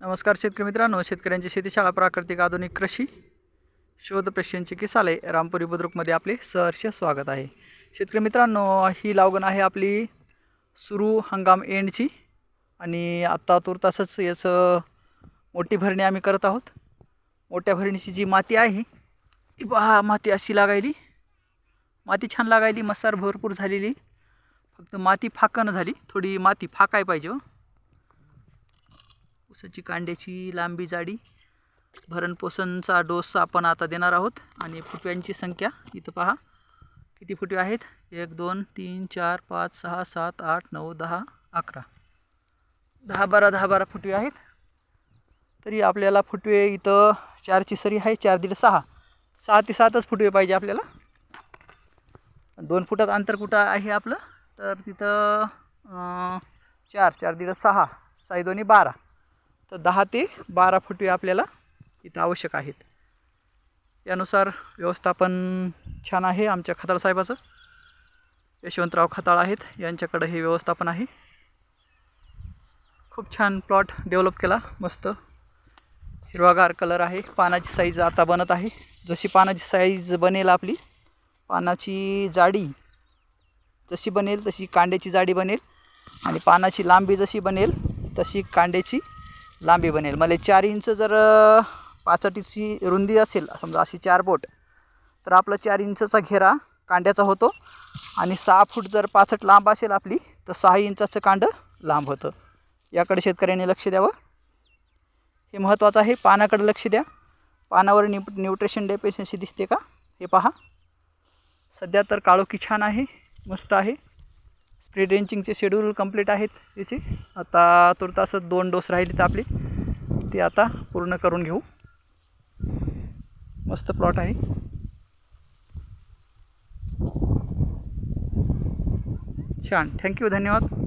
नमस्कार शेतकरी मित्रांनो शेतकऱ्यांची शेतीशाळा प्राकृतिक आधुनिक कृषी शोध प्रश्नांची किसाले रामपुरी बुद्रुकमध्ये आपले सहर्ष स्वागत आहे. शेतकरी मित्रांनो ही लावगण आहे आपली सुरू हंगाम एंडची आणि आत्ता तुर्तासच याचं मोठी भरणी आम्ही करत आहोत. मोठ्या भरणीची जी माती आहे ती पहा माती अशी लागायली. माती छान लागायली मसार भरपूर झालेली. फक्त माती फाकणं झाली थोडी माती फाकाय पाहिजे हो. हो ऊसाची कांड्याची लांबी जाडी भरणपोषणचा डोस आपण आता देणार आहोत. आणि फुटव्यांची संख्या इथं पहा. किती फुटवे आहेत? एक दोन तीन चार पाच सहा सात आठ नऊ दहा अकरा. दहा बारा दहा बारा फुटवे आहेत. तरी आपल्याला फुटवे इथं चारची सरी आहे चार दीड सहा. सहा ते सातच फुटवे पाहिजे आपल्याला. दोन फुटात अंतर कुठं आहे आपलं? तर तिथं चार चार दीड सहा साई दोन्ही बारा. तर दहा ते बारा फुटवे आपल्याला इथं आवश्यक आहेत. यानुसार व्यवस्थापन छान आहे आमच्या खताळ साहेबाचं. यशवंतराव खताळ आहेत यांच्याकडं हे व्यवस्थापन आहे. खूप छान प्लॉट डेव्हलप केला मस्त. हिरवागार कलर आहे पानाची साईज आता बनत आहे. जशी पानाची साईज बनेल आपली पानाची जाडी जशी बनेल तशी कांड्याची जाडी बनेल. आणि पानाची लांबी जशी बनेल तशी कांड्याची लांबी बनेल. मला चार इंच जर पाचटीची रुंदी असेल समजा अशी चार बोट तर आपला चार इंचचा घेरा कांड्याचा होतो आणि सहा फूट जर पाचट लांब असेल आपली तर सहा इंचाचं कांडं लांब होतं. याकडे शेतकऱ्यांनी लक्ष द्यावं. हे महत्त्वाचं आहे. पानाकडे लक्ष द्या. पानावर न्यू न्यूट्रिशन डेफिशियन्सी दिसते का? हे पहा. सध्या तर काळोखी छान आहे. मस्त आहे. स्प्रे रेंचिंगचे शेड्यूल कंप्लीट आहेत त्याचे आता तुर्तासच दोन डोस राहिले तर आपले. ते आता पूर्ण करून घेऊ. मस्त प्लॉट आहे. छान. थँक्यू धन्यवाद.